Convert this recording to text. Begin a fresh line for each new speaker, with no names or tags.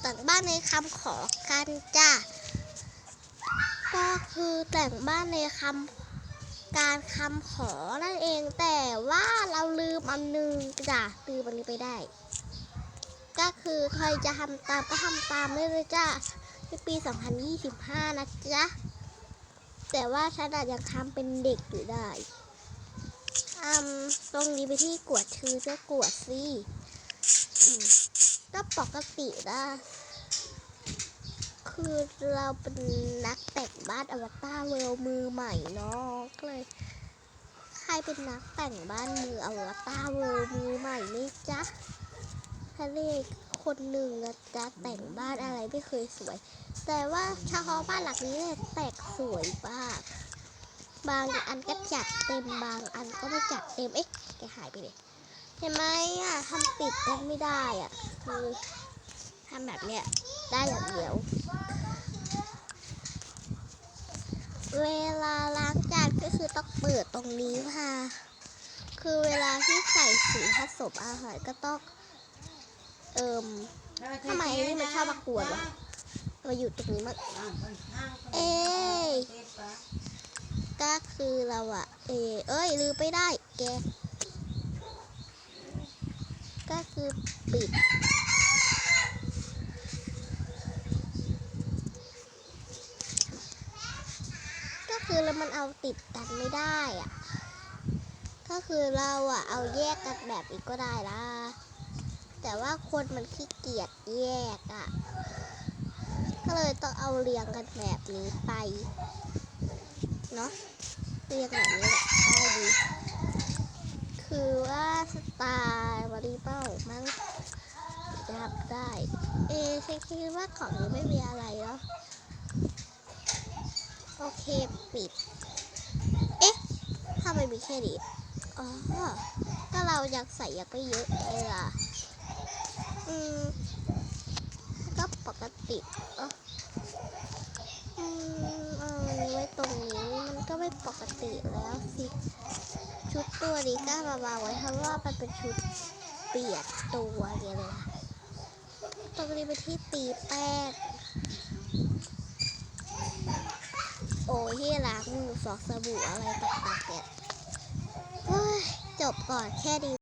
แต่งบ้านในคำขอกันจ้ะก็คือแต่งบ้านในคำการคำขอนั่นเองแต่ว่าเราลืมอันหนึงจ้ะลืมอันนี้ไปได้ ก็คือใครจะทำตามก็ทำตามได้เลยจ้ะในปี 2025 นะจ๊ะ แต่ว่าฉันอาจยังทำเป็นเด็กอยู่ได้อืมตรงนี้ไปที่กวดชื่อก็กวดสิ ก็ปกตินะคือเราเป็นนักแต่งบ้านอวตารเวลมือใหม่เนาะก็เลย ใครเป็นนักแต่งบ้านมืออวตารเวลมือใหม่ไหมจ๊ะทะเลคนหนึ่งนะจ๊ะแต่งบ้านอะไรไม่เคยสวย แต่ว่าเฉพาะบ้านหลังนี้แต่งสวยมาก บางอันก็จัดเต็มบางอันก็ไม่จัดเต็ม เอ๊ะแกหายไปเลยเห็นไหมอะทำติดกันไม่ได้อะ คือทำแบบเนี้ยได้อย่างเดียว เวลาล้างจานก็คือต้องเปิดตรงนี้ค่ะ คือเวลาที่ใส่สีผสมอาหารก็ต้อง เอิมทำไมนี่มันชอบมากวนวะมาอยู่ตรงนี้มั้งเอ้ยก็คือเราอะเอยเอ้ยลืมไปได้แก ก็คือปิด ก็คือแล้วมันเอาติดกันไม่ได้อะก็คือเราอะเอาแยกกันแบบนี้ก็ได้นะแต่ว่าคนมันขี้เกียจแยกอะก็เลยต้องเอาเรียงกันแบบนี้ไป เนาะเรียงแบบนี้แหละ คือว่าสไตล์บริเป้ามั้งจับได้ เอฉันคิดว่าของนี้ไม่มีอะไรเนาะโอเคปิด เอ๊ะทำไมมีแค่นี้อ๋อ ก็เราอยังใส่อยังไม่เยอะเลยอะ อืม ก็ปกติอออืมเอาอันไว้ตรงนี้มันก็ไม่ปกติแล้วสิ ตัวนี้ก็มาวางไว้เพราะว่ามันเป็นชุดเปียกตัวเนี่ยเลยตรงนี้เป็นที่ตีแป้ง โอ้ยที่ล้างมือฟอกสบู่อะไรต่างๆเนี่ยเฮ้ยจบก่อนแค่นี้